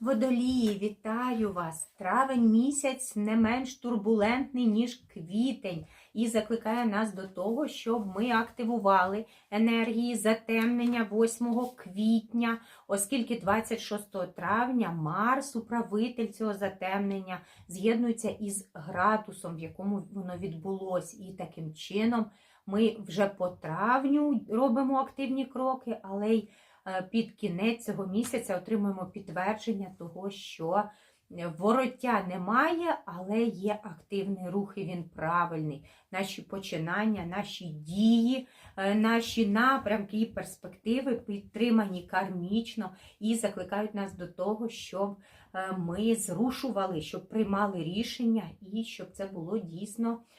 Водолії, вітаю вас! Травень місяць не менш турбулентний, ніж квітень, і закликає нас до того, щоб ми активували енергії затемнення 8 квітня, оскільки 26 травня Марс, управитель цього затемнення, з'єднується із градусом, в якому воно відбулось. І таким чином ми вже по травню робимо активні кроки, але й під кінець цього місяця отримуємо підтвердження того, що е, вороття немає, але є активний рух, і він правильний. Наші починання, наші дії, е, наші напрямки і перспективи підтримані кармічно і закликають нас до того, щоб е, ми зрушували, щоб приймали рішення і щоб це було дійсно е,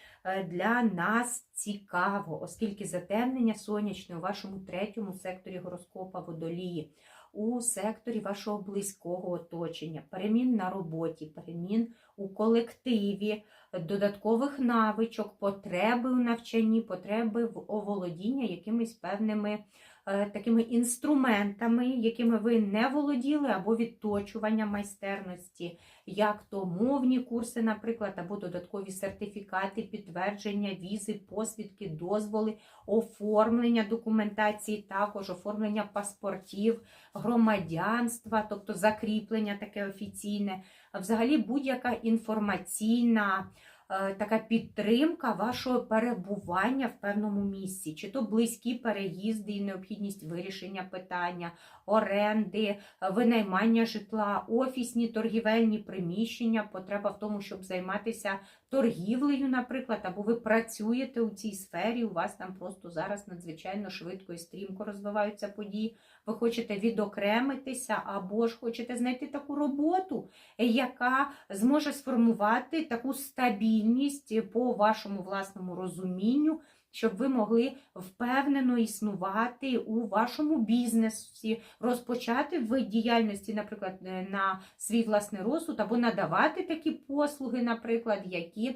для нас цікаво, оскільки затемнення сонячне у вашому третьому секторі гороскопа водолії, у секторі вашого близького оточення, перемін на роботі, перемін у колективі, додаткових навичок, потреби у навчанні, потреби в оволодіння якимись певними е, такими інструментами, якими ви не володіли, або відточування майстерності, як то мовні курси, наприклад, або додаткові сертифікати, підтвердження, візи, посвідки, дозволи, оформлення документації, також оформлення паспортів, громадянства, тобто закріплення таке офіційне, взагалі будь-яка інформаційна. Е, Така підтримка вашого перебування в певному місці, чи то близькі переїзди і необхідність вирішення питання, оренди, е, винаймання житла, офісні торгівельні приміщення, потреба в тому, щоб займатися торгівлею, наприклад, або ви працюєте у цій сфері, у вас там просто зараз надзвичайно швидко і стрімко розвиваються події. Ви хочете відокремитися, або ж хочете знайти таку роботу, яка зможе сформувати таку стабільність по вашому власному розумінню, щоб ви могли впевнено існувати у вашому бізнесі, розпочати в діяльності, наприклад, е, на свій власний розсуд, або надавати такі послуги, наприклад, які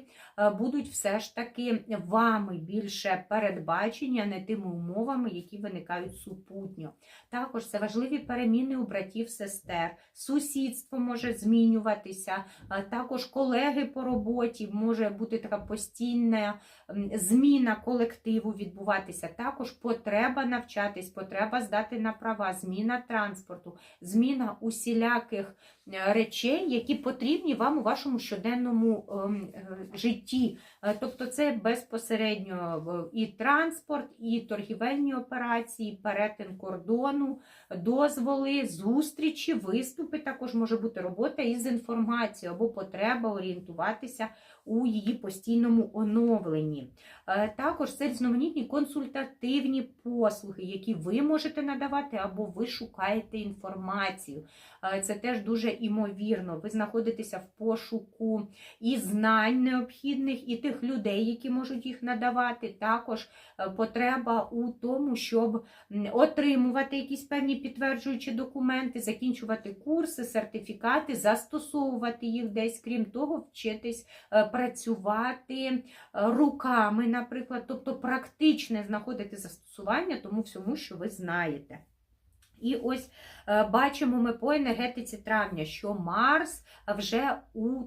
будуть все ж таки вами більше передбачені, а не тими умовами, які виникають супутньо. Також це важливі переміни у братів, сестер, сусідство може змінюватися, також колеги по роботі, може бути така постійна зміна колективу відбуватися. Також потреба навчатись, потреба здати на права, зміна транспорту, зміна усіляких е, речей, які потрібні вам у вашому щоденному ем, е, житті. Е, Тобто це безпосередньо і транспорт, і торгівельні операції, перетин кордону, дозволи, зустрічі, виступи. Також може бути робота із інформацією або потреба орієнтуватися у її постійному оновленні. Е, Також це різноманітні консультативні послуги, які ви можете надавати, або ви шукаєте інформацію. Е, Це теж дуже імовірно. Ви знаходитеся в пошуку і знань необхідних, і тих людей, які можуть їх надавати. Також е, потреба у тому, щоб отримувати якісь певні підтверджуючі документи, закінчувати курси, сертифікати, застосовувати їх десь, крім того, вчитись працювати е, руками, наприклад, тобто практичне знаходити застосування тому всьому, що ви знаєте. І ось е, бачимо ми по енергетиці травня, що Марс вже у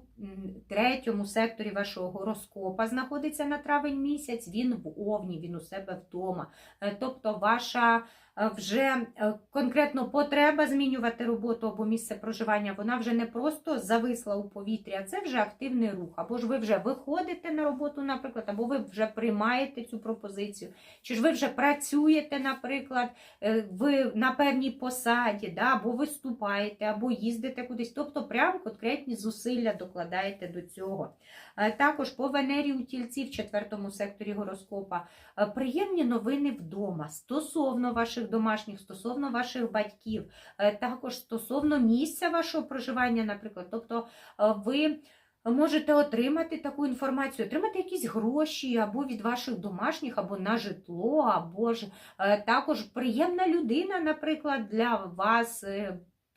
третьому секторі вашого гороскопа знаходиться на травень місяць, він в Овні, він у себе вдома. Е, Тобто ваша вже е, конкретно потреба змінювати роботу або місце проживання, вона вже не просто зависла у повітрі, а це вже активний рух. Або ж ви вже виходите на роботу, наприклад, або ви вже приймаєте цю пропозицію, чи ж ви вже працюєте, наприклад, е, ви на певній посаді, да, або виступаєте, або їздите кудись. Тобто прям конкретні зусилля докладаєте до цього. Е, Також по Венері у тільці в четвертому секторі гороскопа е, приємні новини вдома стосовно ваших домашніх, стосовно ваших батьків, е, також стосовно місця вашого проживання, наприклад. Тобто е, ви можете отримати таку інформацію, отримати якісь гроші або від ваших домашніх, або на житло, або ж е, також приємна людина, наприклад, для вас.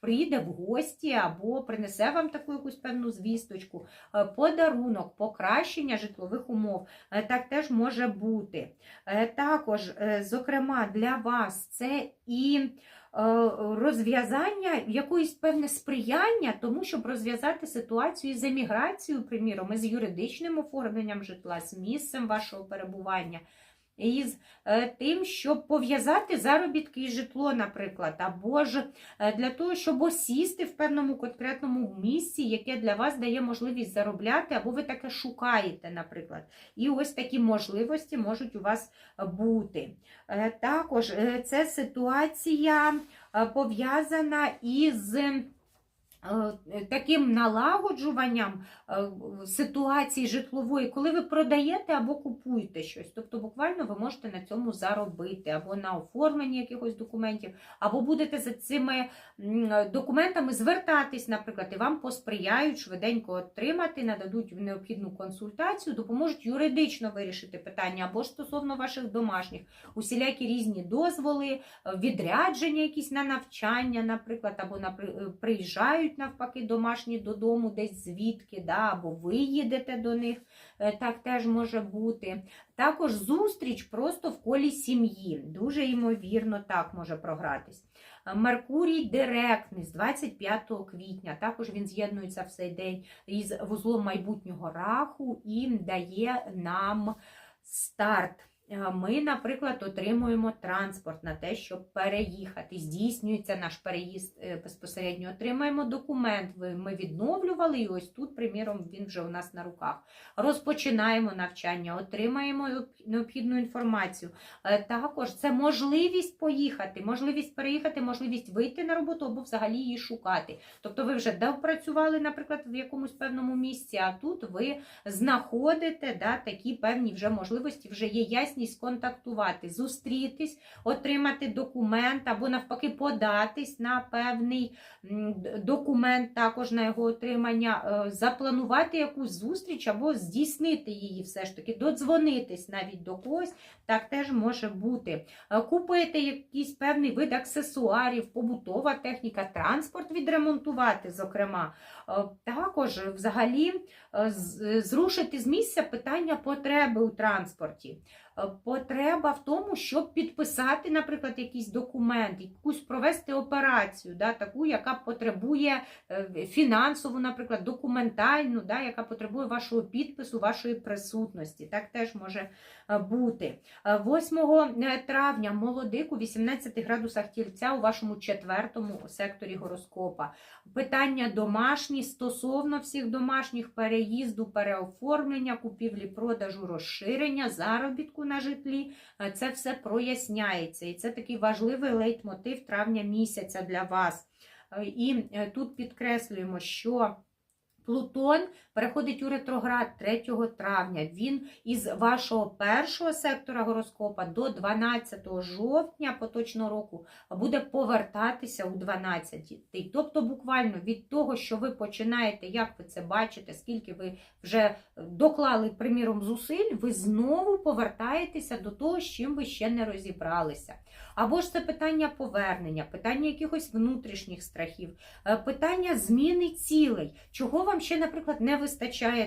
Прийде в гості або принесе вам таку якусь певну звісточку, е, подарунок, покращення житлових умов. Е, Так теж може бути. Е, Також, зокрема, для вас це і розв'язання, якоїсь певне сприяння тому, щоб розв'язати ситуацію з еміграцією, приміром, із юридичним оформленням житла, з місцем вашого перебування, із е, тим, щоб пов'язати заробітки і житло, наприклад, або ж е, для того, щоб осісти в певному конкретному місці, яке для вас дає можливість заробляти, або ви таке шукаєте, наприклад. І ось такі можливості можуть у вас бути. Е, Також е, це ситуація пов'язана із. Е, Таким налагоджуванням е, ситуації житлової, коли ви продаєте або купуєте щось. Тобто, буквально ви можете на цьому заробити, або на оформленні якихось документів, або будете за цими документами звертатись, наприклад, і вам посприяють швиденько отримати, нададуть необхідну консультацію, допоможуть юридично вирішити питання, або стосовно ваших домашніх, усілякі різні дозволи, е, відрядження якісь на навчання, наприклад, або напри- е, приїжджають навпаки домашні додому, десь звідки, да, або ви їдете до них, е, так теж може бути. Також зустріч просто в колі сім'ї. Дуже ймовірно, так може програтись. Е, Меркурій директний з 25 квітня. Також він з'єднується в цей день із вузлом майбутнього раху і дає нам старт. Е, Ми, наприклад, отримуємо транспорт на те, щоб переїхати. Здійснюється наш переїзд е, безпосередньо. Отримаємо документ. Ми відновлювали, і ось тут, приміром, він вже у нас на руках. Розпочинаємо навчання, отримаємо необхідну інформацію. Е, Також це можливість поїхати, можливість переїхати, можливість вийти на роботу або взагалі її шукати. Тобто ви вже допрацювали, наприклад, в якомусь певному місці, а тут ви знаходите да, такі певні вже можливості, вже є ясність контактувати, зустрітись, отримати документ або навпаки податись на певний документ, також на його отримання, е, запланувати якусь зустріч або здійснити її все ж таки, додзвонитись навіть до когось, так теж може бути. Е, Купити якийсь певний вид аксесуарів, побутова техніка, транспорт відремонтувати, зокрема. Е, Також взагалі зрушити з місця питання потреби у транспорті. Е, Потреба в тому, щоб підписати, наприклад, якийсь документ, якусь провести операцію, да, таку, яка потребує е, фінансову, наприклад, документальну, да, яка потребує вашого підпису, вашої присутності. Так теж може бути. Е, 8 травня молодик у 18 градусах тільця у вашому четвертому секторі гороскопа. Питання домашні стосовно всіх домашніх переїзду, переоформлення, купівлі, продажу, розширення, заробітку на житлі. Е, Це все проясняється. І це такий важливий лейтмотив травня місяця для вас. Е, І е, тут підкреслюємо, що Плутон переходить у ретроград 3 травня. Він із вашого першого сектора гороскопа до 12 жовтня поточного року буде повертатися у 12. Тобто, буквально від того, що ви починаєте, як ви це бачите, скільки ви вже доклали, приміром, зусиль, ви знову повертаєтеся до того, з чим ви ще не розібралися. Або ж це питання повернення, питання якихось внутрішніх страхів, е, питання зміни цілей. Чого вам ще, наприклад, не вистачає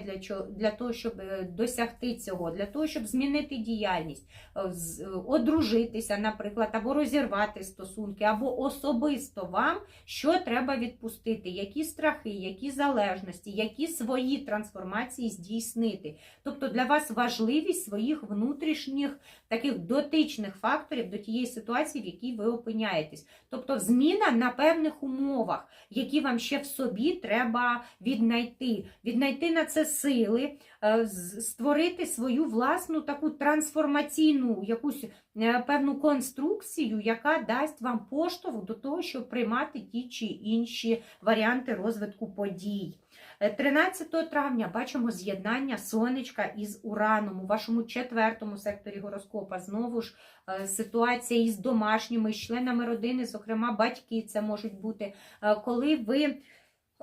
для, чого, для того, щоб е, досягти цього, для того, щоб змінити діяльність, е, е, одружитися, наприклад, або розірвати стосунки, або особисто вам, що треба відпустити, які страхи, які залежності, які свої трансформації здійснити. Тобто для вас важливість своїх внутрішніх таких дотичних факторів до тієї ситуації, в якій ви опиняєтесь. Тобто зміна на певних умовах, які вам ще в собі треба віднайти. Віднайти на це сили, е, створити свою власну таку трансформаційну якусь е, певну конструкцію, яка дасть вам поштовх до того, щоб приймати ті чи інші варіанти розвитку подій. Е, 13 травня бачимо з'єднання сонечка із ураном у вашому четвертому секторі гороскопа. Знову ж е, ситуація із домашніми, з членами родини, зокрема батьки, це можуть бути, е, коли ви е,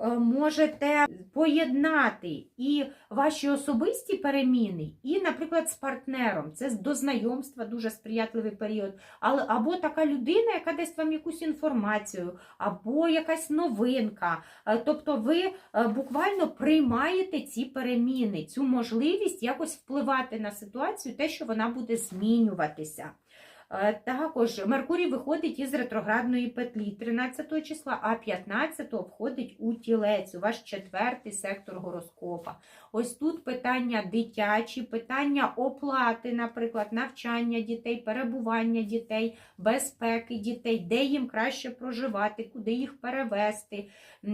можете поєднати і ваші особисті переміни, і, наприклад, з партнером. Це до знайомства дуже сприятливий період. Але або така людина, яка дасть вам якусь інформацію, або якась новинка. Е, Тобто ви е, буквально приймаєте ці переміни, цю можливість якось впливати на ситуацію, те, що вона буде змінюватися. Е, Також Меркурій виходить із ретроградної петлі 13 числа, а 15 входить у тілець, у ваш четвертий сектор гороскопа. Ось тут питання дитячі, питання оплати, наприклад, навчання дітей, перебування дітей, безпеки дітей, де їм краще проживати, куди їх перевести.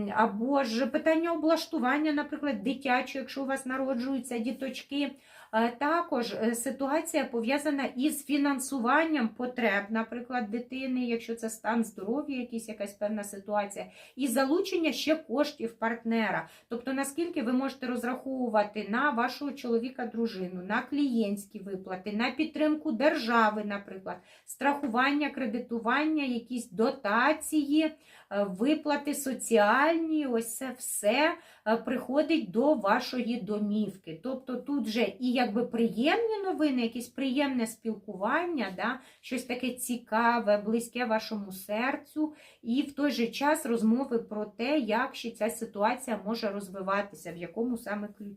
Або ж питання облаштування, наприклад, дитячого, якщо у вас народжуються діточки. Е, Також е, ситуація пов'язана із фінансуванням потреб, наприклад, дитини, якщо це стан здоров'я, якась якась певна ситуація, і залучення ще коштів партнера. Тобто, наскільки ви можете розраховувати на вашого чоловіка, дружину, на клієнтські виплати, на підтримку держави, наприклад, страхування, кредитування, якісь дотації, е, виплати соціальні, ось це все е, приходить до вашої домівки. Тобто тут же і якби приємні новини, якесь приємне спілкування, да, щось таке цікаве, близьке вашому серцю, і в той же час розмови про те, як ще ця ситуація може розвиватися, в якому саме ключі,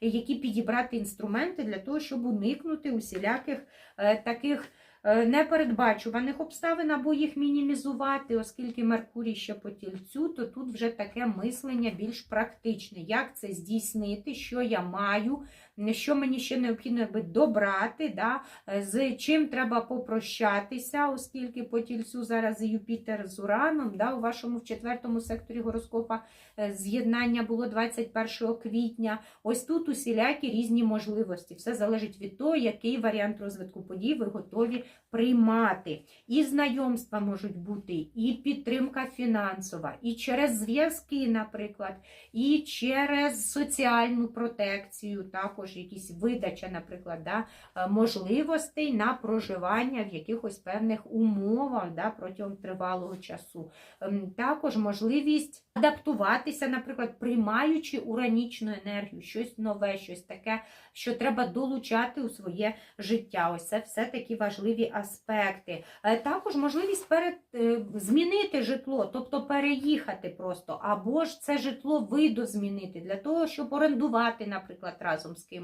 і які підібрати інструменти для того, щоб уникнути усіляких е, таких е, непередбачуваних обставин або їх мінімізувати, оскільки Меркурій ще по тільцю, то тут вже таке мислення більш практичне. Як це здійснити, що я маю, що мені ще необхідно якби добрати, да? е, з чим треба попрощатися, оскільки по тільцю зараз Юпітер з Ураном, да? у вашому в четвертому секторі гороскопа е, з'єднання було 21 квітня. Ось тут усілякі різні можливості. Все залежить від того, який варіант розвитку подій ви готові приймати. І знайомства можуть бути, і підтримка фінансова, і через зв'язки, наприклад, і через соціальну протекцію, також якісь видача, наприклад, да, е, можливостей на проживання в якихось певних умовах да, протягом тривалого часу. Ем, Також можливість адаптуватися, наприклад, приймаючи уранічну енергію, щось нове, щось таке, що треба долучати у своє життя. Ось це все такі важливі аспекти. Е, Також можливість перед, е, змінити житло, тобто переїхати просто, або ж це житло видозмінити для того, щоб орендувати, наприклад, разом з кимось.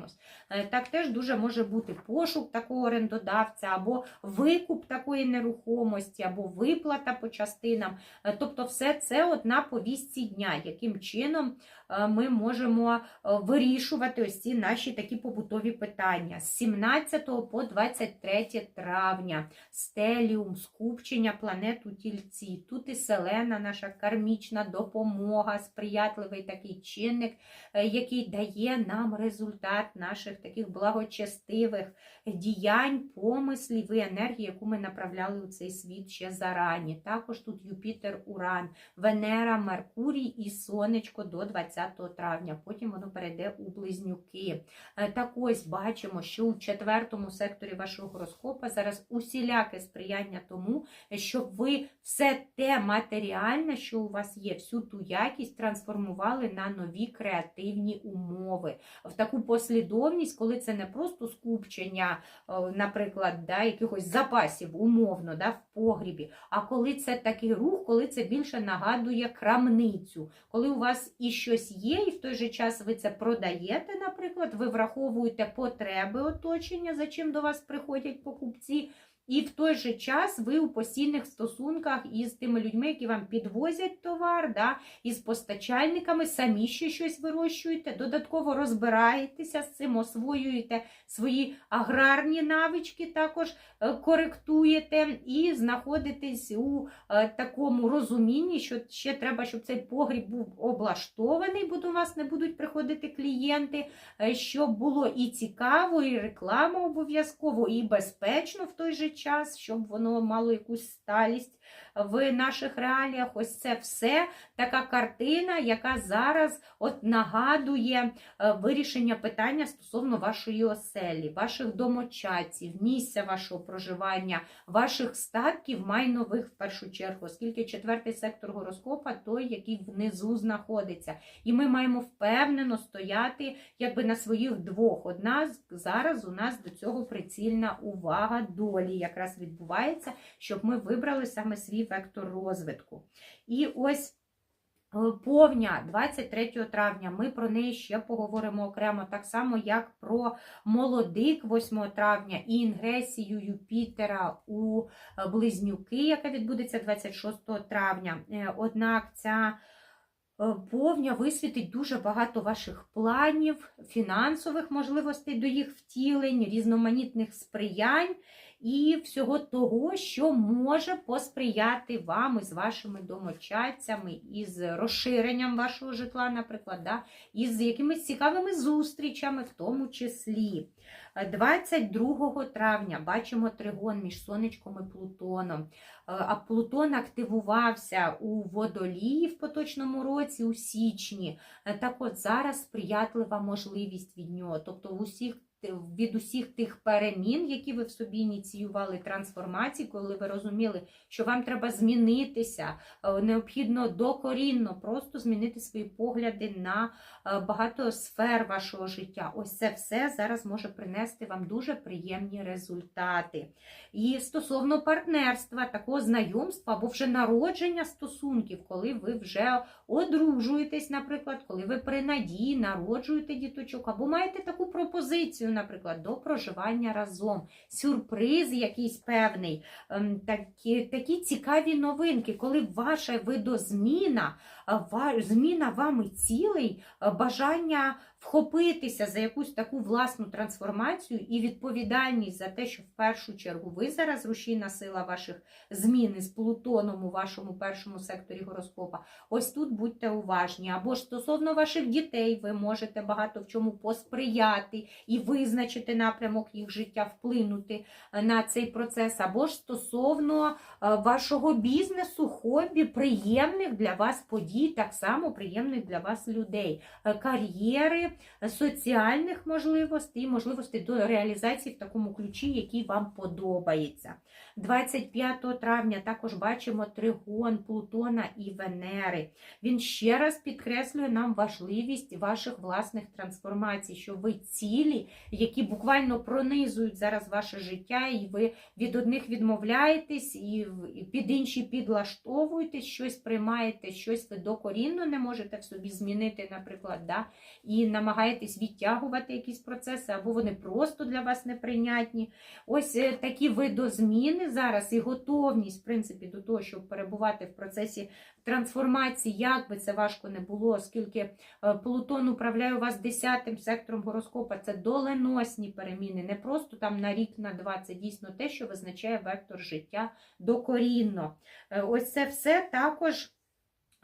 Е, Так теж дуже може бути пошук такого орендодавця, або викуп такої нерухомості, або виплата по частинам. Е, Тобто, все це от на повістці дня, яким чином ми можемо е, вирішувати ось ці наші такі побутові питання. З 17 по 23 травня стеліум, скупчення планет у тільці. Тут і селена, наша кармічна допомога, сприятливий такий чинник, е, який дає нам результат наших таких благочестивих діянь, помислів і енергії, яку ми направляли у цей світ ще зарані. Також тут Юпітер, Уран, Венера, Меркурій і Сонечко до 20 травня. Потім воно перейде у близнюки. Е, Так ось бачимо, що у четвертому секторі вашого гороскопа зараз усіляке сприяння тому, щоб ви все те матеріальне, що у вас є, всю ту якість трансформували на нові креативні умови, в таку послідовність, коли це не просто скупчення, наприклад, да, якихось запасів умовно да, в погрібі, а коли це такий рух, коли це більше нагадує крамницю, коли у вас і щось є, і в той же час ви це продаєте, наприклад, ви враховуєте потреби оточення, за чим до вас приходять покупці. І в той же час ви у постійних стосунках із тими людьми, які вам підвозять товар, да, із постачальниками, самі ще щось вирощуєте, додатково розбираєтеся з цим, освоюєте свої аграрні навички, також е, коректуєте і знаходитесь у е, такому розумінні, що ще треба, щоб цей погріб був облаштований, бо до вас не будуть приходити клієнти, е, щоб було і цікаво, і реклама обов'язково, і безпечно в той же час, щоб воно мало якусь сталість в наших реаліях. Ось це все така картина, яка зараз от нагадує е, вирішення питання стосовно вашої оселі, ваших домочадців, місця вашого проживання, ваших статків майнових в першу чергу, оскільки четвертий сектор гороскопа той, який внизу знаходиться. І ми маємо впевнено стояти якби на своїх двох. Одна зараз у нас до цього прицільна увага долі якраз відбувається, щоб ми вибрали саме свій вектор розвитку. І ось Е, Повня 23 травня, ми про неї ще поговоримо окремо, так само як про молодик 8 травня і інгресію Юпітера у е, Близнюки, яка відбудеться 26 травня. Е, Однак ця повня висвітить дуже багато ваших планів, фінансових можливостей до їх втілень, різноманітних сприянь і всього того, що може посприяти вам із вашими домочадцями, із розширенням вашого житла, наприклад, да, із якимись цікавими зустрічами, в тому числі. Е, 22 травня бачимо тригон між сонечком і Плутоном. Е, А Плутон активувався у водолії в поточному році, у січні. Е, Так от зараз сприятлива можливість від нього. Тобто в усіх від усіх тих перемін, які ви в собі ініціювали трансформації, коли ви розуміли, що вам треба змінитися, е, необхідно докорінно просто змінити свої погляди на е, багато сфер вашого життя. Ось це все зараз може принести вам дуже приємні результати. І стосовно партнерства, такого знайомства або вже народження стосунків, коли ви вже одружуєтесь, наприклад, коли ви при надії народжуєте діточок, або маєте таку пропозицію, наприклад, до проживання разом, сюрприз якийсь певний, ем, такі, такі цікаві новинки, коли ваша видозміна, е, зміна вами цілей, е, бажання вхопитися за якусь таку власну трансформацію і відповідальність за те, що в першу чергу ви зараз рушійна сила ваших змін з Плутоном у вашому першому секторі гороскопа. Ось тут будьте уважні. Або ж стосовно ваших дітей, ви можете багато в чому посприяти і визначити напрямок їх життя, вплинути е, на цей процес, або ж стосовно е, вашого бізнесу, хобі, приємних для вас подій, так само приємних для вас людей, Е, кар'єри, соціальних можливостей, і можливостей до реалізації в такому ключі, який вам подобається. 25 травня також бачимо тригон Плутона і Венери. Він ще раз підкреслює нам важливість ваших власних трансформацій, що ви цілі, які буквально пронизують зараз ваше життя, і ви від одних відмовляєтесь, і під інші підлаштовуєтесь, щось приймаєте, щось ви докорінно не можете в собі змінити, наприклад, да? і намагаєтесь відтягувати якісь процеси, або вони просто для вас неприйнятні. Ось е, такі видозміни зараз і готовність, в принципі, до того, щоб перебувати в процесі трансформації, як би це важко не було, оскільки е, Плутон управляє у вас десятим сектором гороскопа, це доленосні переміни, не просто там на рік, на два, це дійсно те, що визначає вектор життя докорінно. Е, Ось це все також.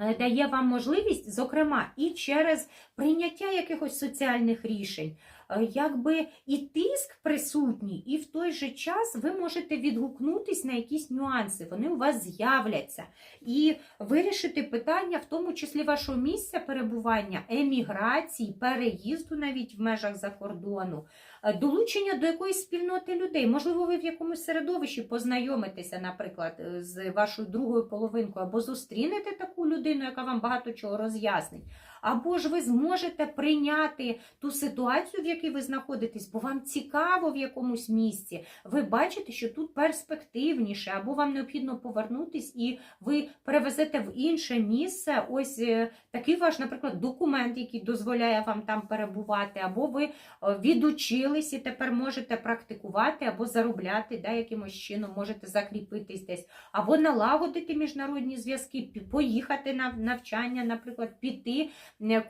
е, Дає вам можливість, зокрема, і через прийняття якихось соціальних рішень, е, якби і тиск присутній, і в той же час ви можете відгукнутись на якісь нюанси, вони у вас з'являться. І вирішити питання, в тому числі вашого місця перебування, еміграції, переїзду навіть в межах за кордону, е, долучення до якоїсь спільноти людей. Можливо, ви в якомусь середовищі познайомитеся, наприклад, е, з вашою другою половинкою, або зустрінете таку людину, яка вам багато чого роз'яснить. Або ж ви зможете прийняти ту ситуацію, в якій ви знаходитесь, бо вам цікаво в якомусь місці. Ви бачите, що тут перспективніше, або вам необхідно повернутись, і ви перевезете в інше місце. Ось е, такий ваш, наприклад, документ, який дозволяє вам там перебувати, або ви е, відучились і тепер можете практикувати або заробляти да, якимось чином, можете закріпитись десь, або налагодити міжнародні зв'язки, поїхати на навчання, наприклад, піти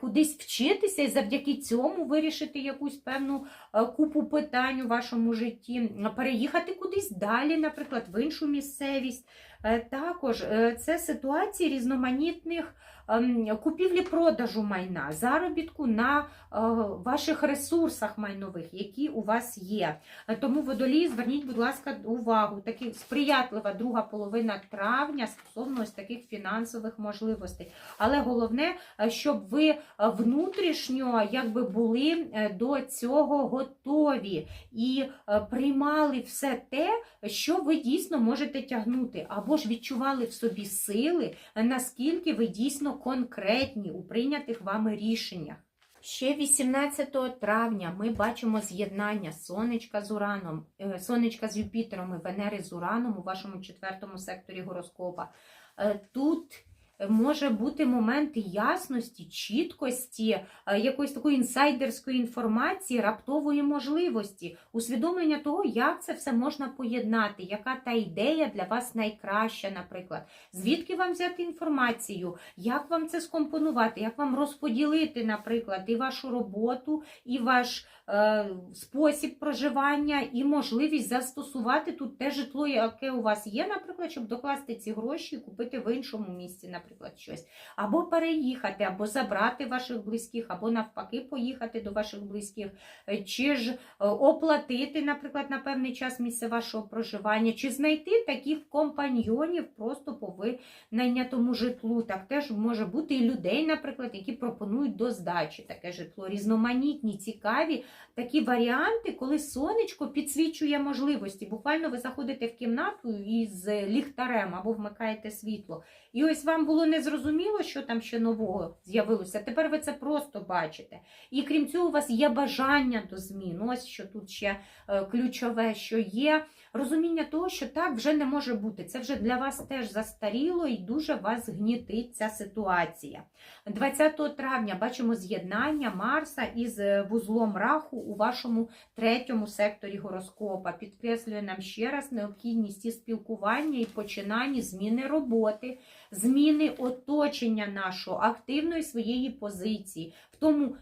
кудись вчитися і завдяки цьому вирішити якусь певну е, купу питань у вашому житті, переїхати кудись далі, наприклад, в іншу місцевість. Е, Також е, це ситуації різноманітних купівлі-продажу майна, заробітку на е, ваших ресурсах майнових, які у вас є. Тому водолії, зверніть, будь ласка, увагу, таки сприятлива друга половина травня стосовно ось таких фінансових можливостей. Але головне, е, щоб ви е, внутрішньо якби були до цього готові і приймали все те, що ви дійсно можете тягнути, або ж відчували в собі сили, наскільки ви дійсно конкретні у прийнятих вами рішеннях. Ще 18 травня ми бачимо з'єднання сонечка з Ураном, е, сонечка з Юпітером і Венери з Ураном у вашому четвертому секторі гороскопа. Е, Тут може бути момент ясності, чіткості, е, якоїсь такої інсайдерської інформації, раптової можливості, усвідомлення того, як це все можна поєднати, яка та ідея для вас найкраща, наприклад. Звідки вам взяти інформацію, як вам це скомпонувати, як вам розподілити, наприклад, і вашу роботу, і ваш спосіб проживання, і можливість застосувати тут те житло, яке у вас є, наприклад, щоб докласти ці гроші і купити в іншому місці, наприклад, щось. Або переїхати, або забрати ваших близьких, або навпаки поїхати до ваших близьких, Е, чи ж е, оплатити, наприклад, на певний час місце вашого проживання, чи знайти таких компаньйонів просто по винайнятому житлу. Так теж може бути і людей, наприклад, які пропонують до здачі таке житло, різноманітні, цікаві такі варіанти, коли сонечко підсвічує можливості. Буквально ви заходите в кімнату із ліхтарем або вмикаєте світло. І ось вам було незрозуміло, що там ще нового з'явилося. Тепер ви це просто бачите. І крім цього, у вас є бажання до змін. Ось що тут ще е, ключове, що є розуміння того, що так вже не може бути. Це вже для вас теж застаріло і дуже вас гнітить ця ситуація. 20 травня бачимо з'єднання Марса із е, вузлом раху у вашому третьому секторі гороскопа. Підкреслює нам ще раз необхідність і спілкування, і починання зміни роботи, зміни оточення нашого, активної своєї позиції, тому,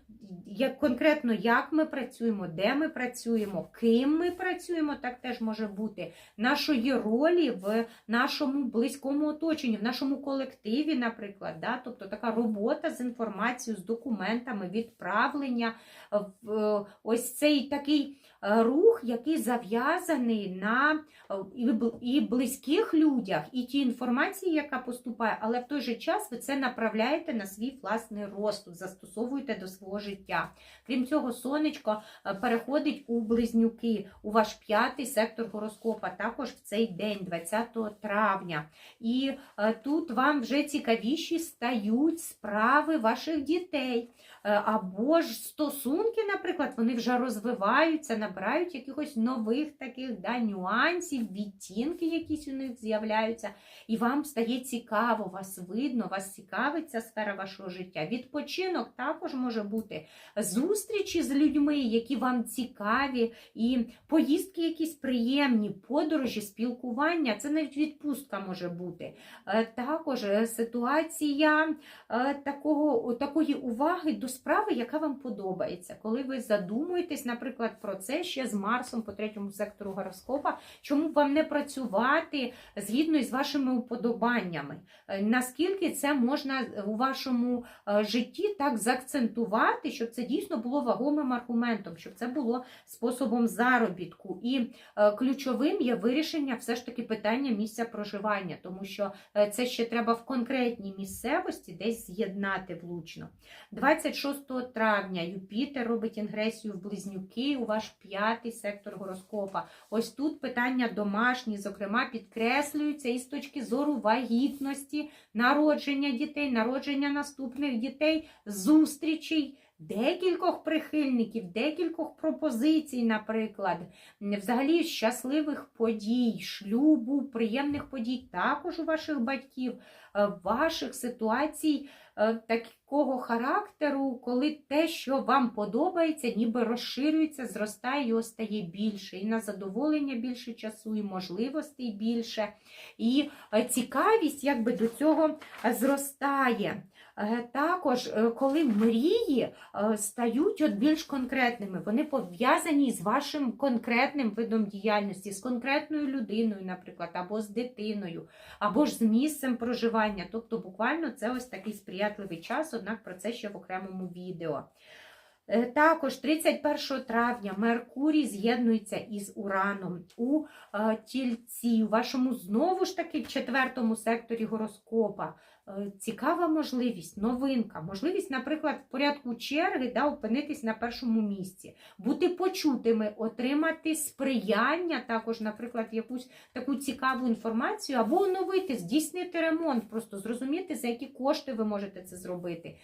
як конкретно як ми працюємо, де ми працюємо, ким ми працюємо, так теж може бути, нашої ролі в нашому близькому оточенні, в нашому колективі, наприклад. Да? Тобто така робота з інформацією, з документами, відправлення, в- е, ось цей такий рух, який зав'язаний на е, і близьких людях, і ті інформації, яка поступає, але в той же час ви це направляєте на свій власний розсуд, застосовуєте до свого життя. Крім цього, сонечко е, переходить у близнюки, у ваш п'ятий сектор гороскопа, також в цей день, 20 травня. І е, тут вам вже цікавіші стають справи ваших дітей. Е, Або ж стосунки, наприклад, вони вже розвиваються, набирають якихось нових таких да, нюансів, відтінки якісь у них з'являються, і вам стає цікаво, вас видно, вас цікавить ця сфера вашого життя. Відпочинок також може бути зустрічі з людьми, які вам цікаві, і поїздки якісь приємні, подорожі, спілкування. Це навіть відпустка може бути. Е, Також е, ситуація такого, такої уваги до справи, яка вам подобається. Коли ви задумуєтесь, наприклад, про це ще з Марсом по третьому сектору гороскопа, чому б вам не працювати згідно із вашими уподобаннями? Е, Наскільки це можна у вашому е, житті так заакцентувати, щоб це дійсно було вагомим аргументом, щоб це було способом заробітку. І е, ключовим є вирішення все ж таки питання місця проживання, тому що це ще треба в конкретній місцевості десь з'єднати влучно. 26 травня Юпітер робить інгресію в близнюки у ваш п'ятий сектор гороскопа. Ось тут питання домашні, зокрема, підкреслюються і з точки зору вагітності, народження дітей, народження наступних дітей, зустрічей. Декількох прихильників, декількох пропозицій, наприклад, взагалі щасливих подій, шлюбу, приємних подій, також у ваших батьків, е, ваших ситуацій е, такого характеру, коли те, що вам подобається, ніби розширюється, зростає, його стає більше. І на задоволення більше часу, і можливостей більше. І е, цікавість якби до цього е, зростає. Е, Також, коли мрії стають от більш конкретними, вони пов'язані з вашим конкретним видом діяльності, з конкретною людиною, наприклад, або з дитиною, або ж з місцем проживання. Тобто, буквально це ось такий сприятливий час, однак про це ще в окремому відео. Е, Також 31 травня Меркурій з'єднується із Ураном у е, тільці, у вашому знову ж таки четвертому секторі гороскопа. Е, Цікава можливість, новинка, можливість, наприклад, в порядку черги да, опинитись на першому місці, бути почутими, отримати сприяння, також, наприклад, якусь таку цікаву інформацію, або оновити, здійснити ремонт, просто зрозуміти, за які кошти ви можете це зробити,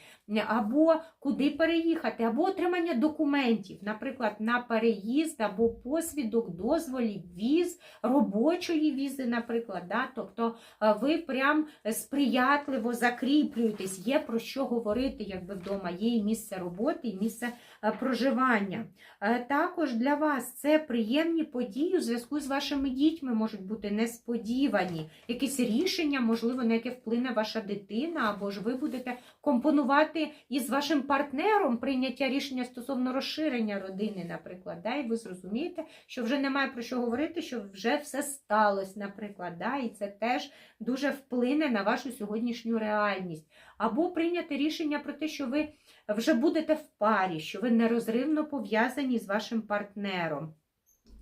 або куди переїхати, або отримання документів, наприклад, на переїзд або посвідок, дозволів, віз, робочої візи, наприклад. Да? Тобто е, ви прям сприятливі наполегливо закріплюєтесь, є про що говорити, якби вдома, є і місце роботи, і місце проживання. Е, Також для вас це приємні події у зв'язку з вашими дітьми можуть бути несподівані, якісь рішення, можливо, на яке вплине ваша дитина, або ж ви будете компонувати із вашим партнером прийняття рішення стосовно розширення родини, наприклад. Да? І ви зрозумієте, що вже немає про що говорити, що вже все сталося, наприклад. Да? І це теж дуже вплине на вашу сьогоднішню реальність. Або прийняти рішення про те, що ви вже будете в парі, що ви нерозривно пов'язані з вашим партнером.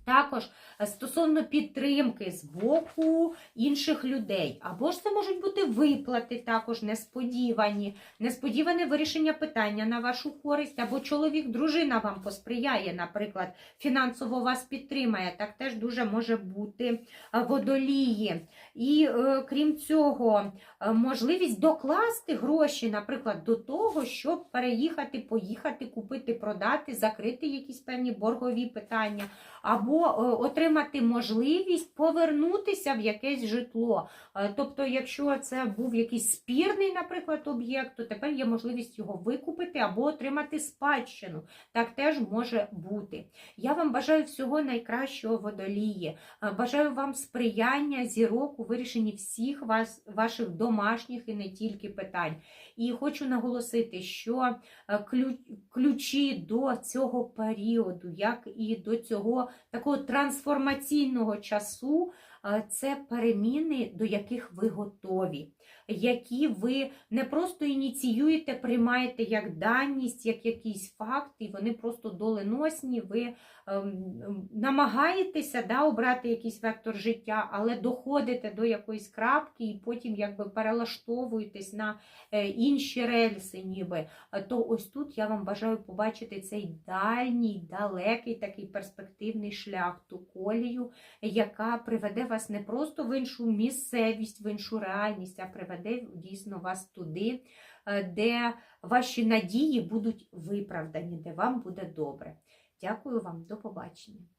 Також е, стосовно підтримки з боку інших людей. Або ж це можуть бути виплати, також несподівані, несподіване вирішення питання на вашу користь, або чоловік, дружина вам посприяє, наприклад, фінансово вас підтримає. Так теж дуже може бути е, водолії. І е, крім цього, можливість докласти гроші, наприклад, до того, щоб переїхати, поїхати, купити, продати, закрити якісь певні боргові питання, або е, отримати можливість повернутися в якесь житло. Е, Тобто, якщо це був якийсь спірний, наприклад, об'єкт, то тепер є можливість його викупити або отримати спадщину. Так теж може бути. Я вам бажаю всього найкращого водолії. Е, Бажаю вам сприяння зірок у вирішенні всіх вас, ваших домашніх і не тільки питань. І хочу наголосити, що е, ключі до цього періоду, як і до цього такого трансформаційного часу, е, це переміни, до яких ви готові, які ви не просто ініціюєте, приймаєте як даність, як якийсь факт, і вони просто доленосні. Ви ем, ем, намагаєтеся да, обрати якийсь вектор життя, але доходите до якоїсь крапки і потім якби перелаштовуєтесь на е, інші рельси, ніби. Е, То ось тут я вам бажаю побачити цей дальній, далекий такий перспективний шлях, ту колію, яка приведе вас не просто в іншу місцевість, в іншу реальність, а приведе дійсно вас туди, е, де ваші надії будуть виправдані, де вам буде добре. Дякую вам, до побачення.